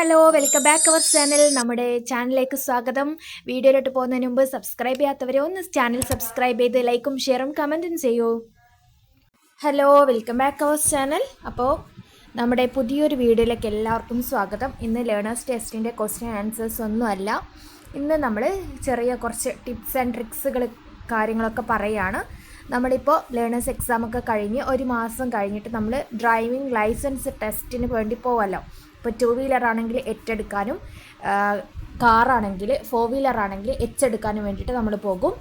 Hello welcome back our channel നമ്മുടെ ചാനലിലേക്ക് സ്വാഗതം. വീഡിയോയിലോട്ട് പോകുന്നതിന് മുമ്പ് സബ്സ്ക്രൈബ് ചെയ്യാത്തവരെ ഒന്ന് ചാനൽ സബ്സ്ക്രൈബ് ചെയ്ത് ലൈക്കും ഷെയറും കമന്റും ചെയ്യൂ. Hello welcome back our channel അപ്പോൾ നമ്മുടെ പുതിയൊരു വീഡിയോയിലേക്ക് എല്ലാവർക്കും സ്വാഗതം. ഇന്ന് ലേണേഴ്സ് ടെസ്റ്റിന്റെ ക്വസ്റ്റ്യൻ ആൻസേഴ്സ് ഒന്നുമല്ല ഇന്ന് നമ്മൾ ചെറിയ കുറച്ച് ടിപ്സ് ആൻഡ് ട്രിക്സുകൾ കാര്യങ്ങളൊക്കെ പറയുകയാണ് നമ്മളിപ്പോൾ ലേണേഴ്സ് എക്സാമൊക്കെ കഴിഞ്ഞ് ഒരു മാസം കഴിഞ്ഞിട്ട് നമ്മൾ ഡ്രൈവിംഗ് ലൈസൻസ് ടെസ്റ്റിന് വേണ്ടി പോവല്ലോ. ഇപ്പോൾ ടു വീലർ ആണെങ്കിൽ എട്ടെടുക്കാനും കാറാണെങ്കിൽ ഫോർ വീലർ ആണെങ്കിൽ എച്ച് എടുക്കാനും വേണ്ടിയിട്ട് നമ്മൾ പോകും.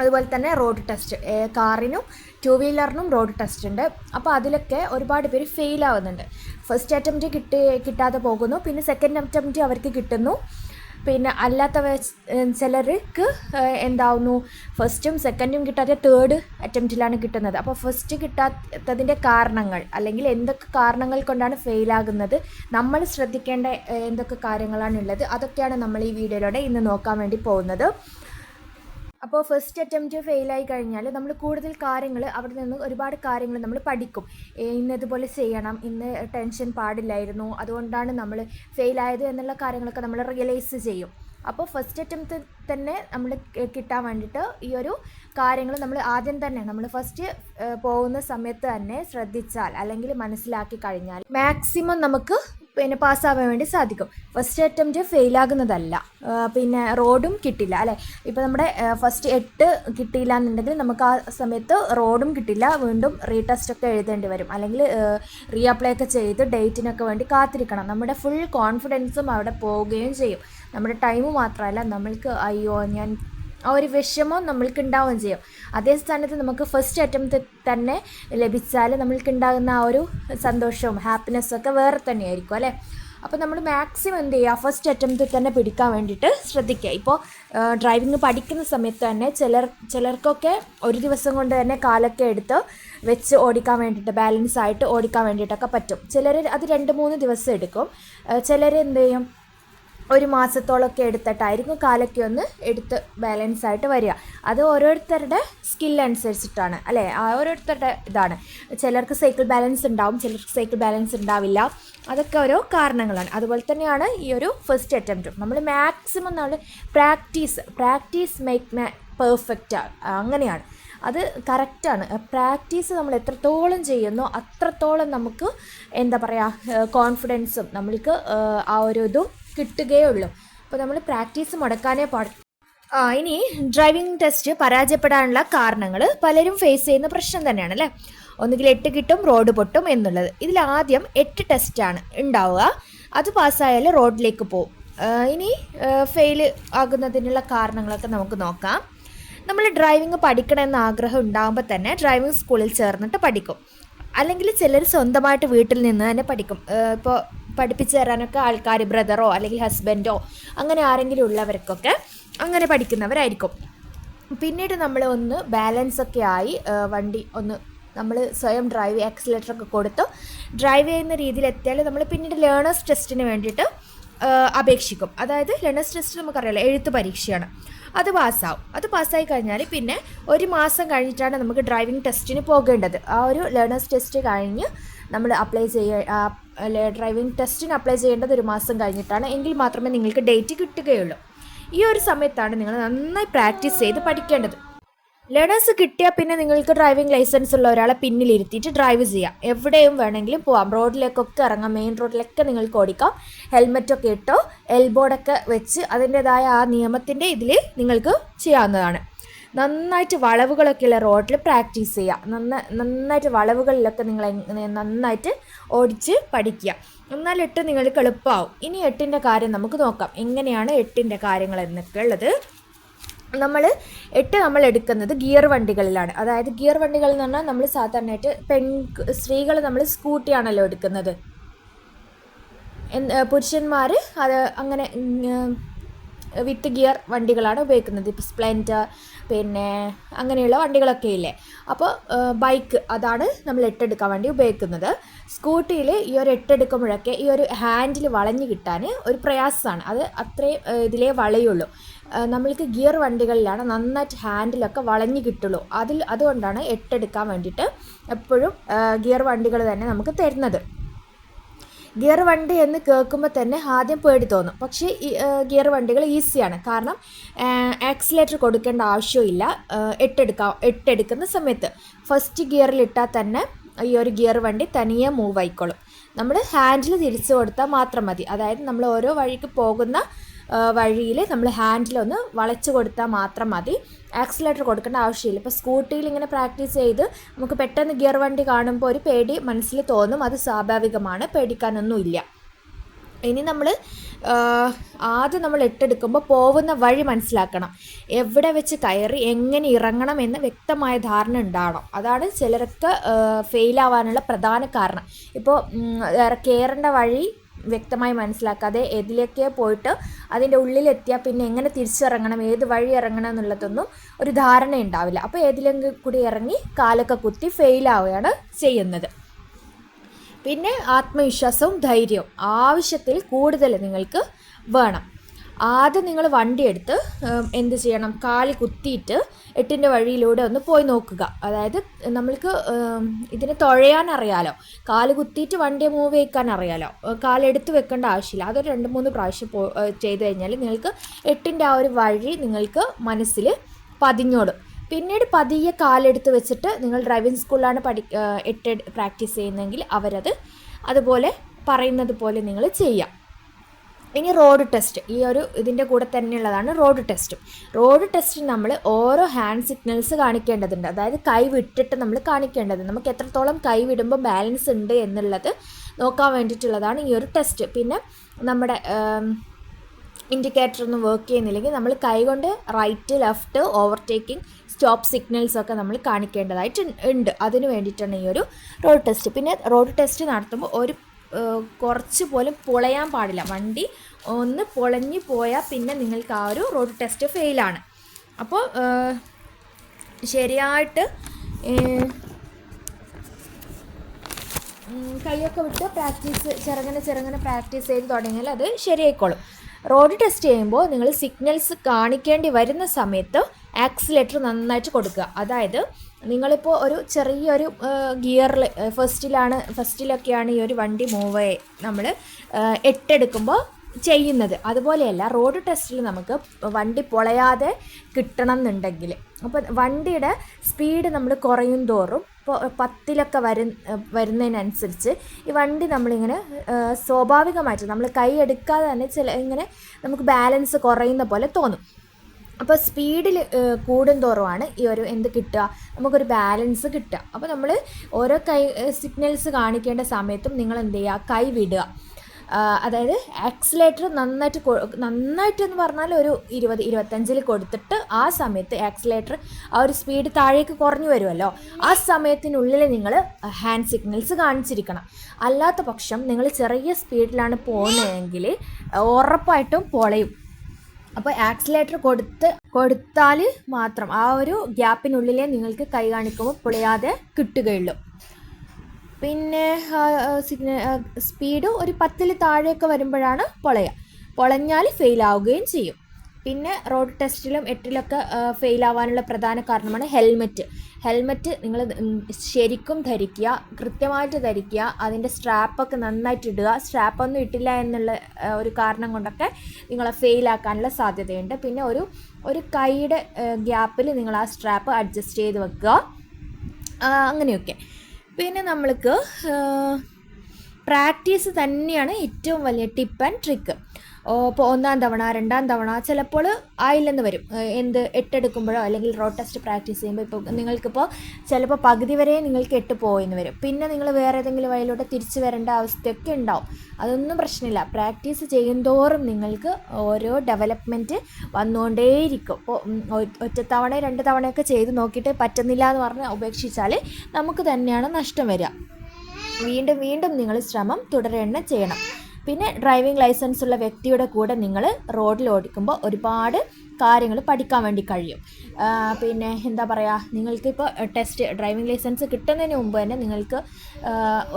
അതുപോലെ തന്നെ റോഡ് ടെസ്റ്റ് കാറിനും ടു വീലറിനും റോഡ് ടെസ്റ്റ് ഉണ്ട്. അപ്പോൾ അതിലൊക്കെ ഒരുപാട് പേര് ഫെയിൽ ആവുന്നുണ്ട്. ഫസ്റ്റ് അറ്റംപ്റ്റ് കിട്ടി കിട്ടാതെ പോകുന്നു. പിന്നെ സെക്കൻഡ് അറ്റംപ്റ്റ് അവർക്ക് കിട്ടുന്നു. പിന്നെ അല്ലാത്ത ചിലർക്ക് എന്താവുന്നു ഫസ്റ്റും സെക്കൻഡും കിട്ടാതെ തേർഡ് അറ്റംപ്റ്റിലാണ് കിട്ടുന്നത്. അപ്പോൾ ഫസ്റ്റ് കിട്ടാത്തതിന്റെ കാരണങ്ങൾ അല്ലെങ്കിൽ എന്തൊക്കെ കാരണങ്ങൾ കൊണ്ടാണ് ഫെയിലാകുന്നത് നമ്മൾ ശ്രദ്ധിക്കേണ്ട എന്തൊക്കെ കാര്യങ്ങളാണുള്ളത് അതൊക്കെയാണ് നമ്മൾ ഈ വീഡിയോയിലൂടെ ഇന്ന് നോക്കാൻ വേണ്ടി പോകുന്നത്. അപ്പോൾ ഫസ്റ്റ് അറ്റംപ്റ്റ് ഫെയിലായി കഴിഞ്ഞാൽ നമ്മൾ കൂടുതൽ കാര്യങ്ങൾ അവിടെ നിന്ന് ഒരുപാട് കാര്യങ്ങൾ നമ്മൾ പഠിക്കും. ഇന്നതുപോലെ ചെയ്യണം ഇന്ന് ടെൻഷൻ പാടില്ലായിരുന്നു അതുകൊണ്ടാണ് നമ്മൾ ഫെയിലായത് എന്നുള്ള കാര്യങ്ങളൊക്കെ നമ്മൾ റിയലൈസ് ചെയ്യും. അപ്പോൾ ഫസ്റ്റ് അറ്റംപ്റ്റ് തന്നെ നമ്മൾ കിട്ടാൻ വേണ്ടിയിട്ട് ഈ ഒരു കാര്യങ്ങൾ നമ്മൾ ആദ്യം തന്നെ നമ്മൾ ഫസ്റ്റ് പോകുന്ന സമയത്ത് തന്നെ ശ്രദ്ധിച്ചാൽ അല്ലെങ്കിൽ മനസ്സിലാക്കി കഴിഞ്ഞാൽ മാക്സിമം നമുക്ക് പിന്നെ പാസ്സാവാൻ വേണ്ടി സാധിക്കും. ഫസ്റ്റ് അറ്റംപ്റ്റ് ഫെയിലാകുന്നതല്ല പിന്നെ റോഡും കിട്ടില്ല അല്ലേ? ഇപ്പോൾ നമ്മുടെ ഫസ്റ്റ് എട്ട് കിട്ടിയില്ല എന്നുണ്ടെങ്കിൽ നമുക്ക് ആ സമയത്ത് റോഡും കിട്ടില്ല. വീണ്ടും റീടെസ്റ്റ് ഒക്കെ എഴുതേണ്ടി വരും. അല്ലെങ്കിൽ റീ അപ്ലൈ ഒക്കെ ചെയ്ത് ഡേറ്റിനൊക്കെ വേണ്ടി കാത്തിരിക്കണം. നമ്മുടെ ഫുൾ കോൺഫിഡൻസും അവിടെ പോവുകയും ചെയ്യും. നമ്മുടെ ടൈം മാത്രമല്ല നമ്മൾക്ക് അയ്യോ ഞാൻ ആ ഒരു വിഷമം നമ്മൾക്ക് ഉണ്ടാവുകയും ചെയ്യും. അതേ സ്ഥാനത്ത് നമുക്ക് ഫസ്റ്റ് അറ്റംപ്റ്റ് തന്നെ ലഭിച്ചാൽ നമ്മൾക്ക് ഉണ്ടാകുന്ന ആ ഒരു സന്തോഷവും ഹാപ്പിനെസ്സും ഒക്കെ വേറെ തന്നെയായിരിക്കും അല്ലേ? അപ്പോൾ നമ്മൾ മാക്സിമം എന്ത് ചെയ്യുക? ഫസ്റ്റ് അറ്റംപ്റ്റ് തന്നെ പിടിക്കാൻ വേണ്ടിയിട്ട് ശ്രദ്ധിക്കുക. ഇപ്പോൾ ഡ്രൈവിംഗ് പഠിക്കുന്ന സമയത്ത് തന്നെ ചിലർ ചിലർക്കൊക്കെ ഒരു ദിവസം കൊണ്ട് തന്നെ കാലൊക്കെ എടുത്ത് വെച്ച് ഓടിക്കാൻ വേണ്ടിയിട്ട് ബാലൻസ് ആയിട്ട് ഓടിക്കാൻ വേണ്ടിയിട്ടൊക്കെ പറ്റും. ചിലർ അത് രണ്ട് മൂന്ന് ദിവസം എടുക്കും. ചിലർ എന്ത് ചെയ്യും? ഒരു മാസത്തോളമൊക്കെ എടുത്തിട്ടായിരിക്കും കാലൊക്കെ ഒന്ന് എടുത്ത് ബാലൻസ് ആയിട്ട് വരിക. അത് ഓരോരുത്തരുടെ സ്കിൽ അനുസരിച്ചിട്ടാണ് അല്ലേ? ഓരോരുത്തരുടെ ഇതാണ്. ചിലർക്ക് സൈക്കിൾ ബാലൻസ് ഉണ്ടാവും ചിലർക്ക് സൈക്കിൾ ബാലൻസ് ഉണ്ടാവില്ല. അതൊക്കെ ഓരോ കാരണങ്ങളാണ്. അതുപോലെ തന്നെയാണ് ഈ ഒരു ഫസ്റ്റ് അറ്റംപ്റ്റും നമ്മൾ മാക്സിമം നമ്മൾ പ്രാക്ടീസ് പ്രാക്ടീസ് മേക്ക് പെർഫെക്റ്റ് അങ്ങനെയാണ്. അത് കറക്റ്റാണ് പ്രാക്ടീസ് നമ്മൾ എത്രത്തോളം ചെയ്യുന്നോ അത്രത്തോളം നമുക്ക് എന്താ പറയുക കോൺഫിഡൻസും നമ്മൾക്ക് ആ ഒരു ഇതും കിട്ടുകയുള്ളൂ. അപ്പോൾ നമ്മൾ പ്രാക്ടീസ് മുടക്കാനേ ആ ഇനി ഡ്രൈവിംഗ് ടെസ്റ്റ് പരാജയപ്പെടാനുള്ള കാരണങ്ങൾ പലരും ഫേസ് ചെയ്യുന്ന പ്രശ്നം തന്നെയാണ് അല്ലേ? ഒന്നുകിൽ എട്ട് കിട്ടും റോഡ് പൊട്ടും എന്നുള്ളത്. ഇതിൽ ആദ്യം എട്ട് ടെസ്റ്റാണ് ഉണ്ടാവുക. അത് പാസ്സായാൽ റോഡിലേക്ക് പോകും. ഇനി ഫെയിൽ ആകുന്നതിനുള്ള കാരണങ്ങളൊക്കെ നമുക്ക് നോക്കാം. നമ്മൾ ഡ്രൈവിംഗ് പഠിക്കണമെന്ന് ആഗ്രഹം ഉണ്ടാകുമ്പോൾ തന്നെ ഡ്രൈവിംഗ് സ്കൂളിൽ ചേർന്നിട്ട് പഠിക്കും. അല്ലെങ്കിൽ ചിലർ സ്വന്തമായിട്ട് വീട്ടിൽ നിന്ന് തന്നെ പഠിക്കും. ഇപ്പോൾ പഠിപ്പിച്ചു തരാനൊക്കെ ആൾക്കാർ ബ്രദറോ അല്ലെങ്കിൽ ഹസ്ബൻഡോ അങ്ങനെ ആരെങ്കിലും ഉള്ളവർക്കൊക്കെ അങ്ങനെ പഠിക്കുന്നവരായിരിക്കും. പിന്നീട് നമ്മൾ ഒന്ന് ബാലൻസ് ഒക്കെ ആയി വണ്ടി ഒന്ന് നമ്മൾ സ്വയം ഡ്രൈവ് ആക്സിലേറ്റർ ഒക്കെ കൊടുത്ത് ഡ്രൈവ് ചെയ്യുന്ന രീതിയിൽ എത്തിയാൽ നമ്മൾ പിന്നീട് ലേണേഴ്സ് ടെസ്റ്റിന് വേണ്ടിയിട്ട് അപേക്ഷിക്കും. അതായത് ലേണേഴ്സ് ടെസ്റ്റ് നമുക്കറിയാലോ എഴുത്ത് പരീക്ഷയാണ്. അത് പാസ്സാവും. അത് പാസ്സായി കഴിഞ്ഞാൽ പിന്നെ ഒരു മാസം കഴിഞ്ഞിട്ടാണ് നമുക്ക് ഡ്രൈവിംഗ് ടെസ്റ്റിന് പോകേണ്ടത്. ആ ഒരു ലേണേഴ്സ് ടെസ്റ്റ് കഴിഞ്ഞ് നമ്മൾ അപ്ലൈ ചെയ്യ ഡ്രൈവിംഗ് ടെസ്റ്റിന് അപ്ലൈ ചെയ്യേണ്ടത് ഒരു മാസം കഴിഞ്ഞിട്ടാണ്. എങ്കിൽ മാത്രമേ നിങ്ങൾക്ക് ഡേറ്റ് കിട്ടുകയുള്ളൂ. ഈ ഒരു സമയത്താണ് നിങ്ങൾ നന്നായി പ്രാക്ടീസ് ചെയ്ത് പഠിക്കേണ്ടത്. ലേണേഴ്സ് കിട്ടിയാൽ പിന്നെ നിങ്ങൾക്ക് ഡ്രൈവിംഗ് ലൈസൻസ് ഉള്ള ഒരാളെ പിന്നിലിരുത്തിയിട്ട് ഡ്രൈവ് ചെയ്യാം. എവിടെയും വേണമെങ്കിലും പോവാം. റോഡിലേക്കൊക്കെ ഇറങ്ങാം. മെയിൻ റോഡിലൊക്കെ നിങ്ങൾക്ക് ഓടിക്കാം. ഹെൽമെറ്റൊക്കെ ഇട്ടോ എൽബോർഡൊക്കെ വെച്ച് അതിന്റെതായ ആ നിയമത്തിന്റെ ഇതിൽ നിങ്ങൾക്ക് ചെയ്യാവുന്നതാണ്. നന്നായിട്ട് വളവുകളൊക്കെ ഉള്ള റോഡിൽ പ്രാക്ടീസ് ചെയ്യുക. നന്ന നന്നായിട്ട് വളവുകളിലൊക്കെ നിങ്ങൾ നന്നായിട്ട് ഓടിച്ച് പഠിക്കുക. എന്നാൽ എട്ട് നിങ്ങൾക്ക് എളുപ്പമാവും. ഇനി എട്ടിന്റെ കാര്യം നമുക്ക് നോക്കാം. എങ്ങനെയാണ് എട്ടിന്റെ കാര്യങ്ങൾ എന്നൊക്കെ ഉള്ളത്. നമ്മൾ എട്ട് നമ്മൾ എടുക്കുന്നത് ഗിയർ വണ്ടികളിലാണ്. അതായത് ഗിയർ വണ്ടികൾ എന്ന് പറഞ്ഞാൽ നമ്മൾ സാധാരണയായിട്ട് പെൺ സ്ത്രീകൾ നമ്മൾ സ്കൂട്ടിയാണല്ലോ എടുക്കുന്നത്. പുരുഷന്മാർ അത് അങ്ങനെ വിത്ത് ഗിയർ വണ്ടികളാണ് ഉപയോഗിക്കുന്നത്. ഇപ്പോൾ സ്പ്ലെൻഡർ പിന്നെ അങ്ങനെയുള്ള വണ്ടികളൊക്കെ ഇല്ലേ അപ്പോൾ ബൈക്ക് അതാണ് നമ്മൾ എട്ടെടുക്കാൻ വേണ്ടി ഉപയോഗിക്കുന്നത്. സ്കൂട്ടിയിൽ ഈ ഒരു എട്ടെടുക്കുമ്പോഴൊക്കെ ഈ ഒരു ഹാൻഡിൽ വളഞ്ഞു കിട്ടാൻ ഒരു പ്രയാസമാണ്. അത് അത്രയും ഇതിലേ വളയുള്ളൂ. നമ്മൾക്ക് ഗിയർ വണ്ടികളിലാണ് നന്നായിട്ട് ഹാൻഡിലൊക്കെ വളഞ്ഞു കിട്ടുള്ളൂ. അതിൽ അതുകൊണ്ടാണ് എട്ടെടുക്കാൻ വേണ്ടിയിട്ട് എപ്പോഴും ഗിയർ വണ്ടികൾ തന്നെ നമുക്ക് തരുന്നത്. ഗിയർ വണ്ടി എന്ന് കേൾക്കുമ്പോൾ തന്നെ ആദ്യം പേടി തോന്നും. പക്ഷേ ഗിയർ വണ്ടികൾ ഈസിയാണ്. കാരണം ആക്സിലേറ്റർ കൊടുക്കേണ്ട ആവശ്യമില്ല. എട്ടെടുക്കാം എട്ടെടുക്കുന്ന സമയത്ത് ഫസ്റ്റ് ഗിയറിൽ ഇട്ടാൽ തന്നെ ഈ ഒരു ഗിയർ വണ്ടി തനിയെ മൂവ് ആയിക്കോളും നമ്മൾ ഹാൻഡിൽ തിരിച്ചു കൊടുത്താൽ മാത്രം മതി. അതായത് നമ്മൾ ഓരോ വഴിക്ക് പോകുന്ന വഴിയിൽ നമ്മൾ ഹാൻഡിലൊന്ന് വളച്ചു കൊടുത്താൽ മാത്രം മതി. ആക്സിലേറ്റർ കൊടുക്കേണ്ട ആവശ്യമില്ല. ഇപ്പോൾ സ്കൂട്ടിയിൽ ഇങ്ങനെ പ്രാക്ടീസ് ചെയ്ത് നമുക്ക് പെട്ടെന്ന് ഗിയർ വണ്ടി കാണുമ്പോൾ ഒരു പേടി മനസ്സിൽ തോന്നും. അത് സ്വാഭാവികമാണ്. പേടിക്കാനൊന്നുമില്ല. ഇനി നമ്മൾ ആദ്യം നമ്മൾ എട്ടെടുക്കുമ്പോൾ പോകുന്ന വഴി മനസ്സിലാക്കണം. എവിടെ വെച്ച് കയറി എങ്ങനെ ഇറങ്ങണം എന്ന് വ്യക്തമായ ധാരണ ഉണ്ടാവണം. അതാണ് ചിലർക്ക് ഫെയിലാവാനുള്ള പ്രധാന കാരണം. ഇപ്പോൾ കയറേണ്ട വഴി വ്യക്തമായി മനസ്സിലാക്കാതെ ഏതിലേക്ക് പോയിട്ട് അതിന്റെ ഉള്ളിലെത്തിയാൽ പിന്നെ എങ്ങനെ തിരിച്ചിറങ്ങണം ഏത് വഴി ഇറങ്ങണം എന്നുള്ളതൊന്നും ഒരു ധാരണ ഉണ്ടാവില്ല. അപ്പോൾ ഏതിലെങ്കിലും കൂടി ഇറങ്ങി കാലൊക്കെ കുത്തി ഫെയിലാവുകയാണ് ചെയ്യുന്നത്. പിന്നെ ആത്മവിശ്വാസവും ധൈര്യവും ആവശ്യത്തിൽ കൂടുതൽ നിങ്ങൾക്ക് വേണം. ആദ്യം നിങ്ങൾ വണ്ടി എടുത്ത് എന്ത് ചെയ്യണം? കാലി കുത്തിയിട്ട് എട്ടിന്റെ വഴിയിലൂടെ ഒന്ന് പോയി നോക്കുക. അതായത് നമ്മൾക്ക് ഇതിനെ തുഴയാൻ അറിയാലോ. കാൽ കുത്തിയിട്ട് വണ്ടിയെ മൂവ് ചെയ്യിക്കാൻ അറിയാലോ. കാലെടുത്ത് വെക്കേണ്ട ആവശ്യമില്ല. അതൊരു രണ്ട് മൂന്ന് പ്രാവശ്യം പോ ചെയ്ത് കഴിഞ്ഞാൽ നിങ്ങൾക്ക് എട്ടിന്റെ ആ ഒരു വഴി നിങ്ങൾക്ക് മനസ്സിൽ പതിഞ്ഞോടും പിന്നീട് പതിയെ കാലെടുത്ത് വെച്ചിട്ട് നിങ്ങൾ ഡ്രൈവിംഗ് സ്കൂളിലാണ് പഠി എട്ട് പ്രാക്ടീസ് ചെയ്യുന്നതെങ്കിൽ അവരത് അതുപോലെ പറയുന്നത് പോലെ നിങ്ങൾ ചെയ്യാം. ഇനി റോഡ് ടെസ്റ്റ്. ഈ ഒരു ഇതിന്റെ കൂടെ തന്നെയുള്ളതാണ് റോഡ് ടെസ്റ്റ്. റോഡ് ടെസ്റ്റ് നമ്മൾ ഓരോ ഹാൻഡ് സിഗ്നൽസ് കാണിക്കേണ്ടതുണ്ട്. അതായത് കൈ വിട്ടിട്ട് നമ്മൾ കാണിക്കേണ്ടത്. നമുക്ക് എത്രത്തോളം കൈ വിടുമ്പോൾ ബാലൻസ് ഉണ്ട് എന്നുള്ളത് നോക്കാൻ വേണ്ടിയിട്ടുള്ളതാണ് ഈ ഒരു ടെസ്റ്റ്. പിന്നെ നമ്മുടെ ഇൻഡിക്കേറ്റർ ഒന്നും വർക്ക് ചെയ്യുന്നില്ലെങ്കിൽ നമ്മൾ കൈകൊണ്ട് right left overtaking stop signals ഒക്കെ നമ്മൾ കാണിക്കേണ്ടതായിട്ട് ഉണ്ട്. അതിന് വേണ്ടിയിട്ടാണ് ഈ ഒരു റോഡ് ടെസ്റ്റ് പിന്നെ റോഡ് ടെസ്റ്റ് നടത്തുമ്പോൾ ഒരു കുറച്ച് പോലും പൊളയാൻ പാടില്ല. വണ്ടി ഒന്ന് പൊളഞ്ഞു പോയാൽ പിന്നെ നിങ്ങൾക്ക് ആ ഒരു റോഡ് ടെസ്റ്റ് ഫെയിലാണ് അപ്പോൾ ശരിയായിട്ട് കൈയൊക്കെ വിട്ട് പ്രാക്ടീസ് ചെറുങ്ങനെ ചെറുങ്ങനെ പ്രാക്ടീസ് ചെയ്ത് തുടങ്ങിയാൽ അത് ശരിയായിക്കോളും. റോഡ് ടെസ്റ്റ് ചെയ്യുമ്പോൾ നിങ്ങൾ സിഗ്നൽസ് കാണിക്കേണ്ടി വരുന്ന സമയത്ത് ആക്സിലേറ്റർ നന്നായിട്ട് കൊടുക്കുക. അതായത് നിങ്ങളിപ്പോൾ ഒരു ചെറിയൊരു ഗിയറിൽ ഫസ്റ്റിലാണ് ഫസ്റ്റിലൊക്കെയാണ് ഈ ഒരു വണ്ടി മൂവ് നമ്മൾ എട്ടെടുക്കുമ്പോൾ ചെയ്യുന്നത്. അതുപോലെയല്ല റോഡ് ടെസ്റ്റിൽ നമുക്ക് വണ്ടി പൊളയാതെ കിട്ടണം എന്നുണ്ടെങ്കിൽ അപ്പോൾ വണ്ടിയുടെ സ്പീഡ് നമ്മൾ കുറയും തോറും ഇപ്പോൾ പത്തിലൊക്കെ വരു വരുന്നതിനനുസരിച്ച് ഈ വണ്ടി നമ്മളിങ്ങനെ സ്വാഭാവികമായിട്ട് നമ്മൾ കൈ എടുക്കാതെ തന്നെ ചില ഇങ്ങനെ നമുക്ക് ബാലൻസ് കുറയുന്ന പോലെ തോന്നും. അപ്പോൾ സ്പീഡിൽ കൂടുന്തോറുമാണ് ഈ ഒരു എന്ത് കിട്ടുക? നമുക്കൊരു ബാലൻസ് കിട്ടുക. അപ്പോൾ നമ്മൾ ഓരോ കൈ സിഗ്നൽസ് കാണിക്കേണ്ട സമയത്തും നിങ്ങൾ എന്ത് ചെയ്യുക കൈ വിടുക അതായത് ആക്സിലേറ്റർ നന്നായിട്ട് നന്നായിട്ട് എന്ന് പറഞ്ഞാൽ ഒരു ഇരുപത് ഇരുപത്തഞ്ചിൽ കൊടുത്തിട്ട് ആ സമയത്ത് ആക്സിലേറ്റർ ആ ഒരു സ്പീഡ് താഴേക്ക് കുറഞ്ഞു വരുമല്ലോ ആ സമയത്തിനുള്ളിൽ നിങ്ങൾ ഹാൻഡ് സിഗ്നൽസ് കാണിച്ചിരിക്കണം. അല്ലാത്ത പക്ഷം നിങ്ങൾ ചെറിയ സ്പീഡിലാണ് പോകുന്നതെങ്കിൽ ഉറപ്പായിട്ടും പൊളയും. അപ്പോൾ ആക്സിലേറ്റർ കൊടുത്ത് കൊടുത്താൽ മാത്രം ആ ഒരു ഗ്യാപ്പിനുള്ളിലേ നിങ്ങൾക്ക് കൈ കാണിക്കുമ്പോൾ പൊളിയാതെ കിട്ടുകയുള്ളൂ. പിന്നെ സിഗ്ന സ്പീഡ് ഒരു പത്തിൽ താഴെയൊക്കെ വരുമ്പോഴാണ് പൊളയുക. പൊളഞ്ഞാൽ ഫെയിൽ ആവുകയും ചെയ്യും. പിന്നെ റോഡ് ടെസ്റ്റിലും എട്ടിലൊക്കെ ഫെയിൽ ആവാനുള്ള പ്രധാന കാരണമാണ് ഹെൽമെറ്റ് ഹെൽമെറ്റ് നിങ്ങൾ ശരിക്കും ധരിക്കുക കൃത്യമായിട്ട് ധരിക്കുക അതിന്റെ സ്ട്രാപ്പൊക്കെ നന്നായിട്ട് ഇടുക. സ്ട്രാപ്പൊന്നും ഇട്ടില്ല എന്നുള്ള ഒരു കാരണം കൊണ്ടൊക്കെ നിങ്ങളെ ഫെയിലാക്കാനുള്ള സാധ്യതയുണ്ട്. പിന്നെ ഒരു ഒരു കൈയുടെ ഗ്യാപ്പിൽ നിങ്ങൾ ആ സ്ട്രാപ്പ് അഡ്ജസ്റ്റ് ചെയ്ത് വെക്കുക. അങ്ങനെയൊക്കെ. പിന്നെ നമ്മൾക്ക് പ്രാക്ടീസ് തന്നെയാണ് ഏറ്റവും വലിയ ടിപ്പ് ആൻഡ് ട്രിക്ക് ഇപ്പോൾ ഒന്നാം തവണ രണ്ടാം തവണ ചിലപ്പോൾ ആയില്ലെന്ന് വരും. എന്ത് എട്ടെടുക്കുമ്പോഴോ അല്ലെങ്കിൽ റോഡ് ടെസ്റ്റ് പ്രാക്ടീസ് ചെയ്യുമ്പോൾ ഇപ്പോൾ നിങ്ങൾക്കിപ്പോൾ ചിലപ്പോൾ പകുതി വരെ നിങ്ങൾക്ക് എട്ട് പോയെന്ന് വരും. പിന്നെ നിങ്ങൾ വേറെ ഏതെങ്കിലും വഴിയിലൂടെ തിരിച്ചു വരേണ്ട അവസ്ഥയൊക്കെ ഉണ്ടാവും. അതൊന്നും പ്രശ്നമില്ല. പ്രാക്ടീസ് ചെയ്യുന്തോറും നിങ്ങൾക്ക് ഓരോ ഡെവലപ്മെന്റ് വന്നുകൊണ്ടേയിരിക്കും. ഇപ്പോൾ ഒറ്റത്തവണ രണ്ട് തവണയൊക്കെ ചെയ്ത് നോക്കിയിട്ട് പറ്റുന്നില്ല എന്ന് പറഞ്ഞ് ഉപേക്ഷിച്ചാൽ നമുക്ക് തന്നെയാണ് നഷ്ടം വരിക. വീണ്ടും വീണ്ടും നിങ്ങൾ ശ്രമം തുടരേണ്ട ചെയ്യണം. പിന്നെ ഡ്രൈവിംഗ് ലൈസൻസ് ഉള്ള വ്യക്തിയുടെ കൂടെ നിങ്ങൾ റോഡിൽ ഓടിക്കുമ്പോൾ ഒരുപാട് കാര്യങ്ങൾ പഠിക്കാൻ വേണ്ടി കഴിയും. പിന്നെ എന്താ പറയുക നിങ്ങൾക്കിപ്പോൾ ടെസ്റ്റ് ഡ്രൈവിംഗ് ലൈസൻസ് കിട്ടുന്നതിന് മുമ്പ് തന്നെ നിങ്ങൾക്ക്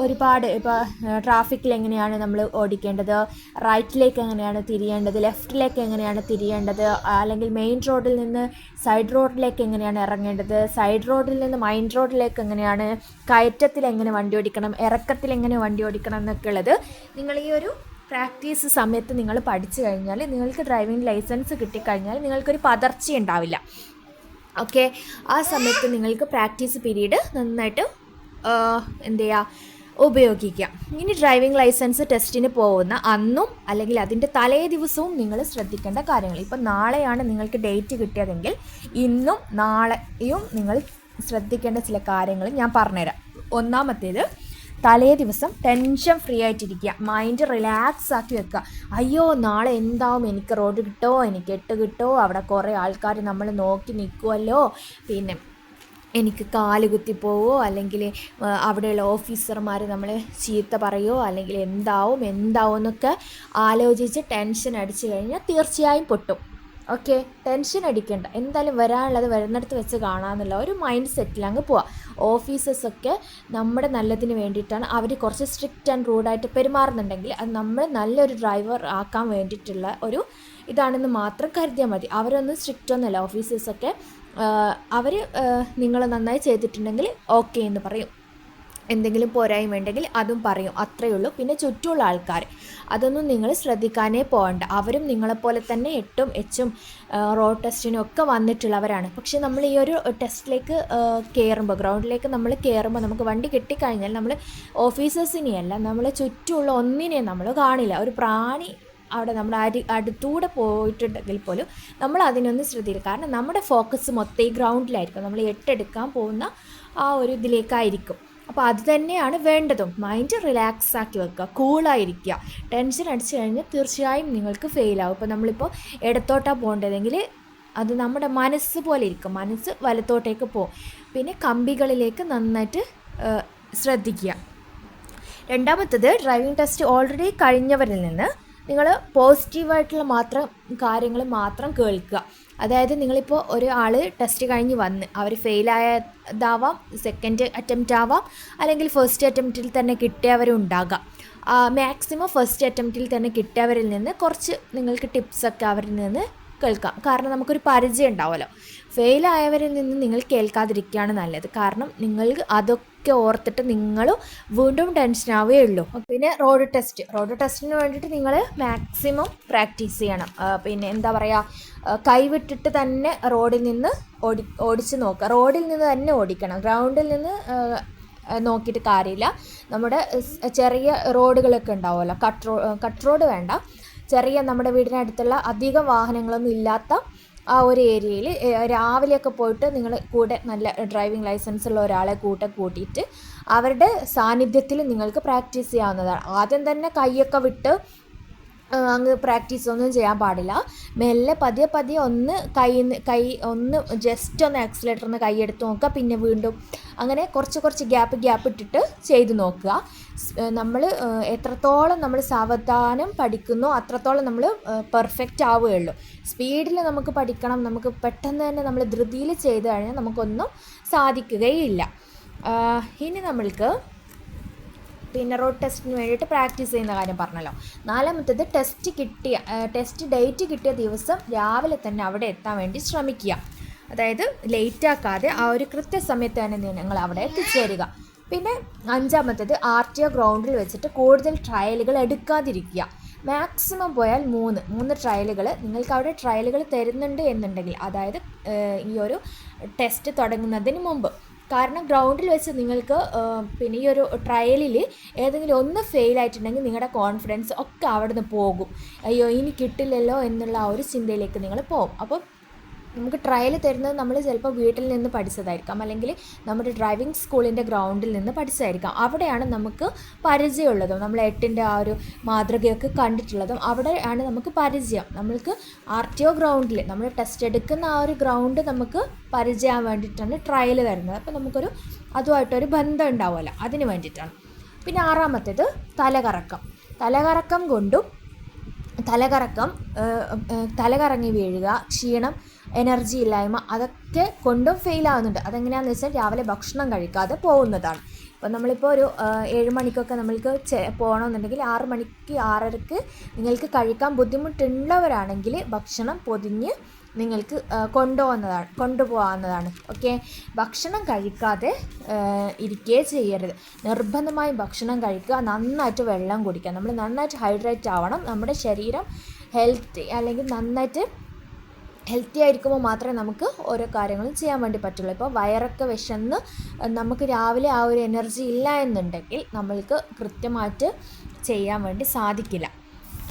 ഒരുപാട് ഇപ്പോൾ ട്രാഫിക്കിൽ എങ്ങനെയാണ് നമ്മൾ ഓടിക്കേണ്ടത്? റൈറ്റിലേക്ക് എങ്ങനെയാണ് തിരിയേണ്ടത്? ലെഫ്റ്റിലേക്ക് എങ്ങനെയാണ് തിരിയേണ്ടത്? അല്ലെങ്കിൽ മെയിൻ റോഡിൽ നിന്ന് സൈഡ് റോഡിലേക്ക് എങ്ങനെയാണ് ഇറങ്ങേണ്ടത്? സൈഡ് റോഡിൽ നിന്ന് മൈൻ റോഡിലേക്ക് എങ്ങനെയാണ് കയറ്റത്തിൽ എങ്ങനെ വണ്ടി ഓടിക്കണം? ഇറക്കത്തിൽ എങ്ങനെ വണ്ടി ഓടിക്കണം എന്നൊക്കെ ഉള്ളത് നിങ്ങൾ ഈ ഒരു പ്രാക്ടീസ് സമയത്ത് നിങ്ങൾ പഠിച്ചു കഴിഞ്ഞാൽ നിങ്ങൾക്ക് ഡ്രൈവിംഗ് ലൈസൻസ് കിട്ടിക്കഴിഞ്ഞാൽ നിങ്ങൾക്കൊരു പതർച്ച ഉണ്ടാവില്ല. ഓക്കെ? ആ സമയത്ത് നിങ്ങൾക്ക് പ്രാക്ടീസ് പീരീഡ് നന്നായിട്ട് എന്ത് ചെയ്യുക ഉപയോഗിക്കാം. ഇനി ഡ്രൈവിംഗ് ലൈസൻസ് ടെസ്റ്റിന് പോകുന്ന അന്നും അല്ലെങ്കിൽ അതിന്റെ തലേ ദിവസവും നിങ്ങൾ ശ്രദ്ധിക്കേണ്ട കാര്യങ്ങൾ. ഇപ്പം നാളെയാണ് നിങ്ങൾക്ക് ഡേറ്റ് കിട്ടിയതെങ്കിൽ ഇന്നും നാളെയും നിങ്ങൾ ശ്രദ്ധിക്കേണ്ട ചില കാര്യങ്ങൾ ഞാൻ പറഞ്ഞുതരാം. ഒന്നാമത്തേത് തലേ ദിവസം ടെൻഷൻ ഫ്രീ ആയിട്ടിരിക്കുക. മൈൻഡ് റിലാക്സ് ആക്കി വെക്കുക. അയ്യോ നാളെ എന്താവും? എനിക്ക് റോഡ് കിട്ടോ? എനിക്ക് എട്ട് കിട്ടോ? അവിടെ കുറേ ആൾക്കാർ നമ്മൾ നോക്കി നിൽക്കുമല്ലോ പിന്നെ എനിക്ക് കാൽ കുത്തിപ്പോവോ? അല്ലെങ്കിൽ അവിടെയുള്ള ഓഫീസർമാർ നമ്മളെ ചീത്ത പറയുമോ അല്ലെങ്കിൽ എന്താവും? എന്താവും എന്നൊക്കെ ആലോചിച്ച് ടെൻഷൻ അടിച്ചു കഴിഞ്ഞാൽ തീർച്ചയായും പൊട്ടും. ഓക്കെ ടെൻഷൻ അടിക്കണ്ട. എന്തായാലും വരാനുള്ളത് വരുന്നിടത്ത് വെച്ച് കാണാമെന്നുള്ള ഒരു മൈൻഡ് സെറ്റിൽ അങ്ങ് പോവാം. ഓഫീസേഴ്സൊക്കെ നമ്മുടെ നല്ലതിന് വേണ്ടിയിട്ടാണ് അവർ കുറച്ച് സ്ട്രിക്റ്റ് ആൻഡ് റൂഡായിട്ട് പെരുമാറുന്നുണ്ടെങ്കിൽ അത് നമ്മൾ നല്ലൊരു ഡ്രൈവർ ആക്കാൻ വേണ്ടിയിട്ടുള്ള ഒരു ഇതാണെന്ന് മാത്രം കരുതിയാൽ മതി. അവരൊന്നും സ്ട്രിക്റ്റ് ഒന്നുമല്ല. ഓഫീസേഴ്സൊക്കെ അവർ നിങ്ങൾ നന്നായി ചെയ്തിട്ടുണ്ടെങ്കിൽ ഓക്കെ എന്ന് പറയും. എന്തെങ്കിലും പോരായ്മ ഉണ്ടെങ്കിൽ അതും പറയും. അത്രയേ ഉള്ളൂ. പിന്നെ ചുറ്റുമുള്ള ആൾക്കാർ അതൊന്നും നിങ്ങൾ ശ്രദ്ധിക്കാനേ പോകണ്ട. അവരും നിങ്ങളെപ്പോലെ തന്നെ എട്ടും എച്ചും റോഡ് ടെസ്റ്റിനും ഒക്കെ വന്നിട്ടുള്ളവരാണ്. പക്ഷേ നമ്മൾ ഈ ഒരു ടെസ്റ്റിലേക്ക് കയറുമ്പോൾ ഗ്രൗണ്ടിലേക്ക് നമ്മൾ കയറുമ്പോൾ നമുക്ക് വണ്ടി കിട്ടിക്കഴിഞ്ഞാൽ നമ്മൾ ഓഫീസേഴ്സിനെയല്ല നമ്മൾ ചുറ്റുമുള്ള ഒന്നിനെ നമ്മൾ കാണില്ല. ഒരു പ്രാണി അവിടെ നമ്മൾ അരി അടുത്തൂടെ പോയിട്ടുണ്ടെങ്കിൽ പോലും നമ്മൾ അതിനൊന്നും ശ്രദ്ധിക്കില്ല. കാരണം നമ്മുടെ ഫോക്കസ് മൊത്തം ഈ ഗ്രൗണ്ടിലായിരിക്കും. നമ്മൾ എട്ടെടുക്കാൻ പോകുന്ന ആ ഒരു ഇതിലേക്കായിരിക്കും. അപ്പോൾ അത് തന്നെയാണ് വേണ്ടതും. മൈൻഡ് റിലാക്സ് ആക്കി വെക്കുക കൂളായിരിക്കുക ടെൻഷൻ അടിച്ചു കഴിഞ്ഞാൽ തീർച്ചയായും നിങ്ങൾക്ക് ഫെയിലാവും ഇപ്പോൾ നമ്മളിപ്പോൾ ഇടത്തോട്ടാണ് പോകേണ്ടതെങ്കിൽ അത് നമ്മുടെ മനസ്സ് പോലെ ഇരിക്കും. മനസ്സ് വലത്തോട്ടേക്ക് പോകും. പിന്നെ കമ്പികളിലേക്ക് നന്നായിട്ട് ശ്രദ്ധിക്കുക. രണ്ടാമത്തത് ഡ്രൈവിംഗ് ടെസ്റ്റ് ഓൾറെഡി കഴിഞ്ഞവരിൽ നിന്ന് നിങ്ങൾ പോസിറ്റീവായിട്ടുള്ള മാത്രം കാര്യങ്ങൾ മാത്രം കേൾക്കുക. അതായത് നിങ്ങളിപ്പോൾ ഒരാൾ ടെസ്റ്റ് കഴിഞ്ഞ് വന്ന് അവർ ഫെയിലായതാവാം സെക്കൻഡ് അറ്റംപ്റ്റ് ആവാം അല്ലെങ്കിൽ ഫസ്റ്റ് അറ്റംപ്റ്റിൽ തന്നെ കിട്ടിയവരും ഉണ്ടാകാം മാക്സിമം ഫസ്റ്റ് അറ്റംപ്റ്റിൽ തന്നെ കിട്ടിയവരിൽ നിന്ന് കുറച്ച് നിങ്ങൾക്ക് ടിപ്സൊക്കെ അവരിൽ നിന്ന് കേൾക്കാം. കാരണം നമുക്കൊരു പരിചയം ഉണ്ടാവുമല്ലോ. ഫെയിലായവരിൽ നിന്ന് നിങ്ങൾ കേൾക്കാതിരിക്കുകയാണ് നല്ലത്. കാരണം നിങ്ങൾക്ക് അതൊക്കെ ഓർത്തിട്ട് നിങ്ങൾ വീണ്ടും ടെൻഷൻ ആവുകയേ ഉള്ളൂ. പിന്നെ റോഡ് ടെസ്റ്റ് റോഡ് ടെസ്റ്റിന് വേണ്ടിയിട്ട് നിങ്ങൾ മാക്സിമം പ്രാക്ടീസ് ചെയ്യണം. പിന്നെ എന്താ പറയുക കൈവിട്ടിട്ട് തന്നെ റോഡിൽ നിന്ന് ഓടി ഓടിച്ച് നോക്കുക. റോഡിൽ നിന്ന് തന്നെ ഓടിക്കണം. ഗ്രൗണ്ടിൽ നിന്ന് നോക്കിയിട്ട് കാര്യമില്ല. നമ്മുടെ ചെറിയ റോഡുകളൊക്കെ ഉണ്ടാവുമല്ലോ. കട്ട് റോ കട്ട് റോഡ് വേണ്ട. ചെറിയ നമ്മുടെ വീടിനടുത്തുള്ള അധികം വാഹനങ്ങളൊന്നും ഇല്ലാത്ത ആ ഒരു ഏരിയയിൽ രാവിലെയൊക്കെ പോയിട്ട് നിങ്ങൾ കൂടെ നല്ല ഡ്രൈവിംഗ് ലൈസൻസ് ഉള്ള ഒരാളെ കൂടെ കൂട്ടിയിട്ട് അവരുടെ സാന്നിധ്യത്തിൽ നിങ്ങൾക്ക് പ്രാക്ടീസ് ചെയ്യാവുന്നതാണ്. ആദ്യം തന്നെ കൈയൊക്കെ വിട്ട് അങ്ങ് പ്രാക്ടീസ് ഒന്നും ചെയ്യാൻ പാടില്ല. മെല്ലെ പതിയെ പതിയെ ഒന്ന് കൈ കൈ ഒന്ന് ജസ്റ്റ് ഒന്ന് ആക്സിലേറ്ററിന് കൈ എടുത്ത് നോക്കുക. പിന്നെ വീണ്ടും അങ്ങനെ കുറച്ച് കുറച്ച് ഗ്യാപ്പ് ഗ്യാപ്പ് ഇട്ടിട്ട് ചെയ്ത് നോക്കുക. നമ്മൾ എത്രത്തോളം നമ്മൾ സാവധാനം പഠിക്കുന്നു അത്രത്തോളം നമ്മൾ പെർഫെക്റ്റ് ആവുകയുള്ളൂ. സ്പീഡിൽ നമുക്ക് പഠിക്കണം നമുക്ക് പെട്ടെന്ന് തന്നെ നമ്മൾ ധൃതിയിൽ ചെയ്ത് കഴിഞ്ഞാൽ നമുക്കൊന്നും സാധിക്കുകയില്ല. ഇനി നമ്മൾക്ക് പിന്നെ റോഡ് ടെസ്റ്റിന് വേണ്ടിയിട്ട് പ്രാക്ടീസ് ചെയ്യുന്ന കാര്യം പറഞ്ഞല്ലോ. നാലാമത്തേത് ടെസ്റ്റ് കിട്ടിയ ടെസ്റ്റ് ഡേറ്റ് കിട്ടിയ ദിവസം രാവിലെ തന്നെ അവിടെ എത്താൻ വേണ്ടി ശ്രമിക്കുക. അതായത് ലേറ്റ് ആക്കാതെ ആ ഒരു കൃത്യസമയത്ത് തന്നെ നിങ്ങൾ അവിടെ എത്തിച്ചേരുക. പിന്നെ അഞ്ചാമത്തേത് ആർ ടി ഒ ഗ്രൗണ്ടിൽ വെച്ചിട്ട് കൂടുതൽ ട്രയലുകൾ എടുക്കാതിരിക്കുക. മാക്സിമം പോയാൽ മൂന്ന്. മൂന്ന് ട്രയലുകൾ നിങ്ങൾക്ക് അവിടെ ട്രയലുകൾ തരുന്നുണ്ട് എന്നുണ്ടെങ്കിൽ അതായത് ഈ ഒരു ടെസ്റ്റ് തുടങ്ങുന്നതിന് മുമ്പ്. കാരണം ഗ്രൗണ്ടിൽ വെച്ച് നിങ്ങൾക്ക് പിന്നെ ഈ ഒരു ട്രയലിൽ ഏതെങ്കിലും ഒന്ന് ഫെയിൽ ആയിട്ടുണ്ടെങ്കിൽ നിങ്ങളുടെ കോൺഫിഡൻസ് ഒക്കെ അവിടെ നിന്ന് പോകും. അയ്യോ ഇനി കിട്ടില്ലല്ലോ എന്നുള്ള ആ ഒരു ചിന്തയിലേക്ക് നിങ്ങൾ പോകും. അപ്പം നമുക്ക് ട്രയൽ തരുന്നത് നമ്മൾ ചിലപ്പോൾ വീട്ടിൽ നിന്ന് പഠിച്ചതായിരിക്കാം. അല്ലെങ്കിൽ നമ്മുടെ ഡ്രൈവിംഗ് സ്കൂളിന്റെ ഗ്രൗണ്ടിൽ നിന്ന് പഠിച്ചതായിരിക്കാം. അവിടെയാണ് നമുക്ക് പരിചയമുള്ളതും. നമ്മൾ എട്ടിന്റെ ആ ഒരു മാതൃകയൊക്കെ കണ്ടിട്ടുള്ളതും. അവിടെയാണ് നമുക്ക് പരിചയം. നമ്മൾക്ക് ആർ ടി ഒ ഗ്രൗണ്ടിൽ നമ്മൾ ടെസ്റ്റ് എടുക്കുന്ന ആ ഒരു ഗ്രൗണ്ട് നമുക്ക് പരിചയം വേണ്ടിയിട്ടാണ് ട്രയൽ തരുന്നത്. അപ്പോൾ നമുക്കൊരു അതുമായിട്ടൊരു ബന്ധം ഉണ്ടാവുമല്ലോ. അതിന് വേണ്ടിയിട്ടാണ്. പിന്നെ ആറാമത്തേത് തലകറക്കം. തലകറക്കം കൊണ്ടും തലകറക്കം തലകറങ്ങി വീഴുക ക്ഷീണം എനർജി ഇല്ലായ്മ അതൊക്കെ കൊണ്ടും ഫെയിൽ ആവുന്നുണ്ട്. അതെങ്ങനെയാണെന്ന് വെച്ചാൽ രാവിലെ ഭക്ഷണം കഴിക്കാതെ പോകുന്നതാണ്. അപ്പോൾ നമ്മളിപ്പോൾ ഒരു ഏഴ് മണിക്കൊക്കെ നമ്മൾക്ക് പോകണമെന്നുണ്ടെങ്കിൽ ആറ് മണിക്ക് ആറരക്ക് നിങ്ങൾക്ക് കഴിക്കാൻ ബുദ്ധിമുട്ടുള്ളവരാണെങ്കിൽ ഭക്ഷണം പൊതിഞ്ഞ് നിങ്ങൾക്ക് കൊണ്ടുപോകുന്നതാണ് കൊണ്ടുപോകാവുന്നതാണ്. ഓക്കെ? ഭക്ഷണം കഴിക്കാതെ ഇരിക്കുകയെ ചെയ്യരുത്. നിർബന്ധമായും ഭക്ഷണം കഴിക്കുക നന്നായിട്ട് വെള്ളം കുടിക്കുക. നമ്മൾ നന്നായിട്ട് ഹൈഡ്രേറ്റ് ആവണം. നമ്മുടെ ശരീരം ഹെൽത്തി അല്ലെങ്കിൽ നന്നായിട്ട് ഹെൽത്തി ആയിരിക്കുമ്പോൾ മാത്രമേ നമുക്ക് ഓരോ കാര്യങ്ങളും ചെയ്യാൻ വേണ്ടി പറ്റുള്ളൂ. ഇപ്പോൾ വയറൊക്കെ വിശന്ന് നമുക്ക് രാവിലെ ആ ഒരു എനർജി ഇല്ല എന്നുണ്ടെങ്കിൽ നമ്മൾക്ക് കൃത്യമായിട്ട് ചെയ്യാൻ വേണ്ടി സാധിക്കില്ല.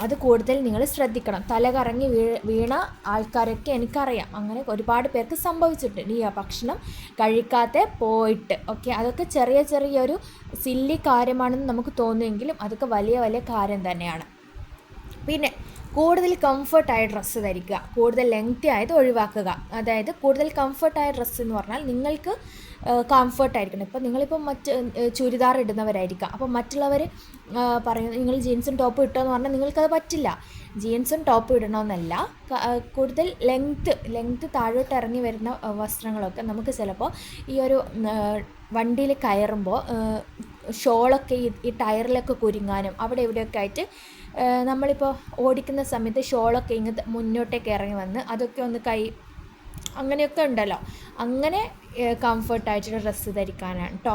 അത് കൂടുതൽ നിങ്ങൾ ശ്രദ്ധിക്കണം. തല കറങ്ങി വീ വീണ ആൾക്കാരൊക്കെ എനിക്കറിയാം. അങ്ങനെ ഒരുപാട് പേർക്ക് സംഭവിച്ചിട്ടുണ്ട്. ഈ ഭക്ഷണം കഴിക്കാതെ പോയിട്ട് ഓക്കെ? അതൊക്കെ ചെറിയ ചെറിയൊരു സില്ലി കാര്യമാണെന്ന് നമുക്ക് തോന്നുമെങ്കിലും അതൊക്കെ വലിയ വലിയ കാര്യം തന്നെയാണ്. പിന്നെ കൂടുതൽ കംഫർട്ടായ ഡ്രസ്സ് ധരിക്കുക. കൂടുതൽ ലെങ്തി ആയത് ഒഴിവാക്കുക. അതായത് കൂടുതൽ കംഫർട്ടായ ഡ്രസ്സ് എന്ന് പറഞ്ഞാൽ നിങ്ങൾക്ക് കംഫർട്ടായിരിക്കണം ഇപ്പം നിങ്ങളിപ്പോൾ മറ്റ് ചുരിദാർ ഇടുന്നവരായിരിക്കാം. അപ്പം മറ്റുള്ളവർ പറയുന്നത് നിങ്ങൾ ജീൻസും ടോപ്പും ഇട്ടോ എന്ന് പറഞ്ഞാൽ നിങ്ങൾക്കത് പറ്റില്ല. ജീൻസും ടോപ്പും ഇടണമെന്നല്ല കൂടുതൽ ലെങ്ത്ത് ലെങ്ത്ത് താഴോട്ട് ഇറങ്ങി വരുന്ന വസ്ത്രങ്ങളൊക്കെ നമുക്ക് ചിലപ്പോൾ ഈ ഒരു വണ്ടിയിൽ കയറുമ്പോൾ ഷോളൊക്കെ ഈ ടയറിലൊക്കെ കുരുങ്ങാനും അവിടെ ഇവിടെയൊക്കെ ആയിട്ട് നമ്മളിപ്പോൾ ഓടിക്കുന്ന സമയത്ത് ഷോളൊക്കെ ഇങ്ങനത്തെ മുന്നോട്ടേക്ക് ഇറങ്ങി വന്ന് അതൊക്കെ ഒന്ന് കൈ അങ്ങനെയൊക്കെ ഉണ്ടല്ലോ. അങ്ങനെ കംഫർട്ടായിട്ടുള്ള ഡ്രസ്സ് ധരിക്കാനാണ് കേട്ടോ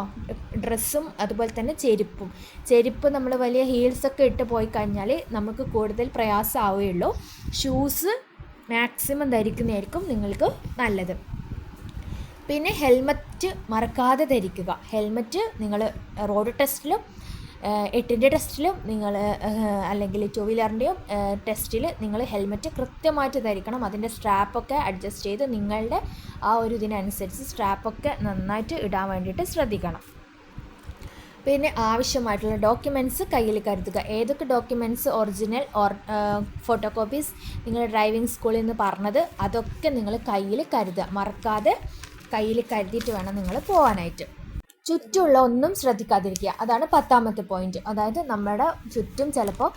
ഡ്രസ്സും അതുപോലെ തന്നെ ചെരുപ്പും. ചെരുപ്പ് നമ്മൾ വലിയ ഹീൽസൊക്കെ ഇട്ട് പോയി കഴിഞ്ഞാൽ നമുക്ക് കൂടുതൽ പ്രയാസമാവുകയുള്ളൂ. ഷൂസ് മാക്സിമം ധരിക്കുന്നതായിരിക്കും നിങ്ങൾക്ക് നല്ലത്. പിന്നെ ഹെൽമറ്റ് മറക്കാതെ ധരിക്കുക. ഹെൽമറ്റ് നിങ്ങൾ റോഡ് ടെസ്റ്റിലും എട്ടിന്റെ ടെസ്റ്റിലും നിങ്ങൾ അല്ലെങ്കിൽ ടു വീലറിന്റെയും ടെസ്റ്റിൽ നിങ്ങൾ ഹെൽമെറ്റ് കൃത്യമായിട്ട് ധരിക്കണം. അതിന്റെ സ്ട്രാപ്പൊക്കെ അഡ്ജസ്റ്റ് ചെയ്ത് നിങ്ങളുടെ ആ ഒരു ഇതിനനുസരിച്ച് സ്ട്രാപ്പൊക്കെ നന്നായിട്ട് ഇടാൻ വേണ്ടിയിട്ട് ശ്രദ്ധിക്കണം. പിന്നെ ആവശ്യമായിട്ടുള്ള ഡോക്യുമെന്റ്സ് കയ്യിൽ കരുതുക. ഏതൊക്കെ documents original or photo copies നിങ്ങൾ ഡ്രൈവിംഗ് സ്കൂളിൽ നിന്ന് പറഞ്ഞത് അതൊക്കെ നിങ്ങൾ കയ്യിൽ കരുതുക. മറക്കാതെ കയ്യിൽ കരുതിയിട്ട് വേണം നിങ്ങൾ പോകാനായിട്ട് ചുറ്റുമുള്ള ഒന്നും ശ്രദ്ധിക്കാതിരിക്കുക. അതാണ് പത്താമത്തെ പോയിന്റ് അതായത് നമ്മുടെ ചുറ്റും ചിലപ്പോൾ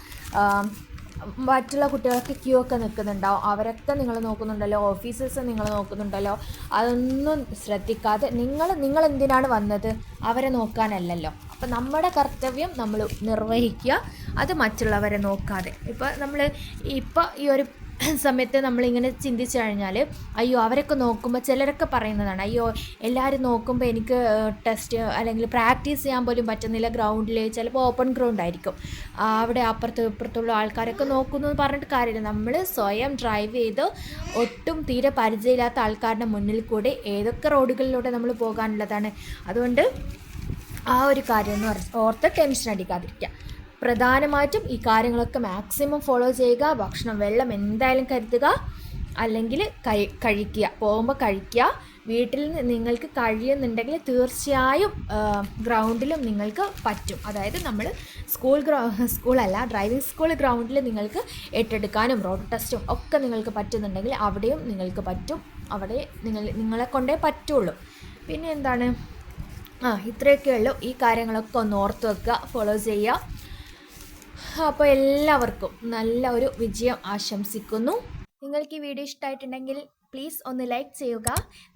മറ്റുള്ള കുട്ടികളൊക്കെ ക്യൂ ഒക്കെ നിൽക്കുന്നുണ്ടാവും. അവരൊക്കെ നിങ്ങൾ നോക്കുന്നുണ്ടല്ലോ. ഓഫീസേഴ്സ് നിങ്ങൾ നോക്കുന്നുണ്ടല്ലോ. അതൊന്നും ശ്രദ്ധിക്കാതെ നിങ്ങൾ നിങ്ങൾ എന്തിനാണ് വന്നത്? അവരെ നോക്കാനല്ലല്ലോ. അപ്പം നമ്മുടെ കർത്തവ്യം നമ്മൾ നിർവഹിക്കുക. അത് മറ്റുള്ളവരെ നോക്കാതെ. ഇപ്പോൾ നമ്മൾ ഇപ്പോൾ ഈ ഒരു സമയത്ത് നമ്മളിങ്ങനെ ചിന്തിച്ചു കഴിഞ്ഞാൽ അയ്യോ അവരൊക്കെ നോക്കുമ്പോൾ ചിലരൊക്കെ പറയുന്നതാണ് അയ്യോ എല്ലാവരും നോക്കുമ്പോൾ എനിക്ക് ടെസ്റ്റ് അല്ലെങ്കിൽ പ്രാക്ടീസ് ചെയ്യാൻ പോലും പറ്റുന്നില്ല ഗ്രൗണ്ടിൽ ചിലപ്പോൾ ഓപ്പൺ ഗ്രൗണ്ട് ആയിരിക്കും. അവിടെ അപ്പുറത്ത് ഇപ്പുറത്തുള്ള ആൾക്കാരൊക്കെ നോക്കുന്നു എന്ന് പറഞ്ഞിട്ട് കാര്യമില്ല. നമ്മൾ സ്വയം ഡ്രൈവ് ചെയ്ത് ഒട്ടും തീരെ പരിചയമില്ലാത്ത ആൾക്കാരുടെ മുന്നിൽ കൂടെ ഏതൊക്കെ റോഡുകളിലൂടെ നമ്മൾ പോകാനുള്ളതാണ്. അതുകൊണ്ട് ആ ഒരു കാര്യം എന്ന് ഓർത്ത് ടെൻഷൻ അടിക്കാതിരിക്കുക പ്രധാനമായിട്ടും ഈ കാര്യങ്ങളൊക്കെ മാക്സിമം ഫോളോ ചെയ്യുക ഭക്ഷണം വെള്ളം എന്തായാലും കരുതുക അല്ലെങ്കിൽ കഴി കഴിക്കുക പോകുമ്പോൾ കഴിക്കുക. വീട്ടിൽ നിങ്ങൾക്ക് കഴിയുന്നുണ്ടെങ്കിൽ തീർച്ചയായും ഗ്രൗണ്ടിലും നിങ്ങൾക്ക് പറ്റും. അതായത് നമ്മൾ സ്കൂൾ ഗ്രൗ സ്കൂളല്ല ഡ്രൈവിംഗ് സ്കൂൾ ഗ്രൗണ്ടിൽ നിങ്ങൾക്ക് ഏറ്റെടുക്കാനും റോഡ് ടെസ്റ്റും ഒക്കെ നിങ്ങൾക്ക് പറ്റുന്നുണ്ടെങ്കിൽ അവിടെയും നിങ്ങൾക്ക് പറ്റും. അവിടെ നിങ്ങൾ നിങ്ങളെ കൊണ്ടേ പറ്റുള്ളൂ. പിന്നെ എന്താണ്? ആ ഇത്രയൊക്കെ ഉള്ളൂ ഈ കാര്യങ്ങളൊക്കെ ഒന്ന് ഓർത്ത് വെക്കുക ഫോളോ ചെയ്യുക. അപ്പോൾ എല്ലാവർക്കും നല്ല ഒരു വിജയം ആശംസിക്കുന്നു. നിങ്ങൾക്ക് ഈ വീഡിയോ ഇഷ്ടമായിട്ടുണ്ടെങ്കിൽ പ്ലീസ് ഒന്ന് ലൈക്ക് ചെയ്യുക.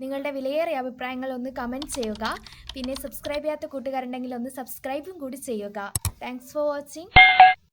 നിങ്ങളുടെ വിലയേറിയ അഭിപ്രായങ്ങൾ ഒന്ന് കമന്റ് ചെയ്യുക. പിന്നെ സബ്സ്ക്രൈബ് ചെയ്യാത്ത കൂട്ടുകാരുണ്ടെങ്കിൽ ഒന്ന് സബ്സ്ക്രൈബും കൂടി ചെയ്യുക. Thanks for watching